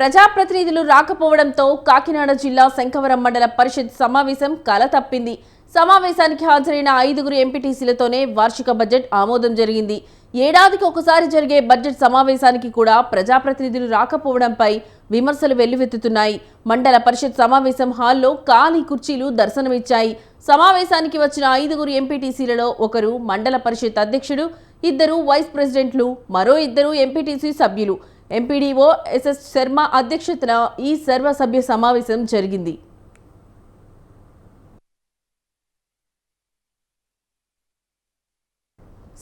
ప్రజాప్రతినిధులు రాకపోవడంతో కాకినాడ జిల్లా శంఖవరం మండల పరిషత్ సమావేశం కల తప్పింది సమావేశానికి హాజరైన ఐదుగురు ఎంపీటీసీలతోనే వార్షిక బడ్జెట్ ఆమోదం జరిగింది. ఏడాదికి ఒకసారి జరిగే బడ్జెట్ సమావేశానికి కూడా ప్రజాప్రతినిధులు రాకపోవడంపై విమర్శలు వెల్లువెత్తుతున్నాయి. మండల పరిషత్ సమావేశం హాల్లో ఖాళీ కుర్చీలు దర్శనమిచ్చాయి. సమావేశానికి వచ్చిన ఐదుగురు ఎంపీటీసీలలో ఒకరు మండల పరిషత్ అధ్యక్షుడు ఇద్దరు వైస్ ప్రెసిడెంట్లు మరో ఇద్దరు ఎంపీటీసీ సభ్యులు. ఎంపీడీఓ ఎస్ఎస్ శర్మ అధ్యక్షతన ఈ సర్వసభ్య సమావేశం జరిగింది.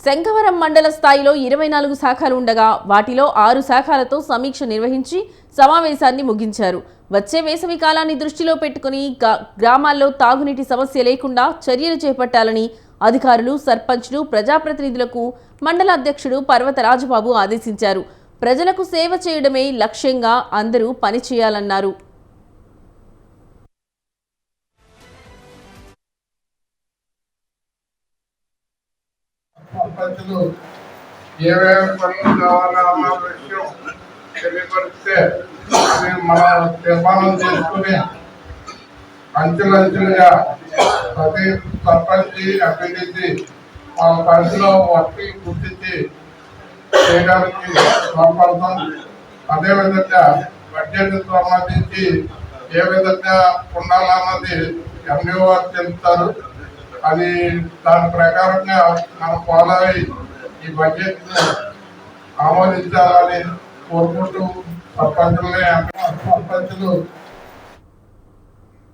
శంఖవరం మండల స్థాయిలో ఇరవై నాలుగు శాఖలు ఉండగా వాటిలో ఆరు శాఖలతో సమీక్ష నిర్వహించి సమావేశాన్ని ముగించారు. వచ్చే వేసవి కాలాన్ని దృష్టిలో పెట్టుకుని గ్రామాల్లో తాగునీటి సమస్య లేకుండా చర్యలు చేపట్టాలని అధికారులు సర్పంచ్లు ప్రజాప్రతినిధులకు మండల అధ్యక్షుడు పర్వత రాజబాబు ఆదేశించారు. ప్రజలకు సేవ చేయడమే లక్ష్యంగా అందరూ పనిచేయాలన్నారు సర్పంచులు ఏమేమి పనులు కావాలా అన్న విషయం తెలియపరిస్తే తీర్మానం చేసుకుని అంచెలంచెలుగా ప్రతి వాళ్ళ పరిధిలో వర్క్ గుర్తించి చేయడానికి తోడ్పడతాం. అదేవిధంగా బడ్జెట్ సంబంధించి ఏ విధంగా ఉండాలన్నది ఎండిఓ వారు చెప్తారు. అది దాని ప్రకారంగా మనం ఫాలో అయ్యి ఈ బడ్జెట్ ఆమోదించాలని కోరుకుంటూ సర్పంచులనే సర్పంచులు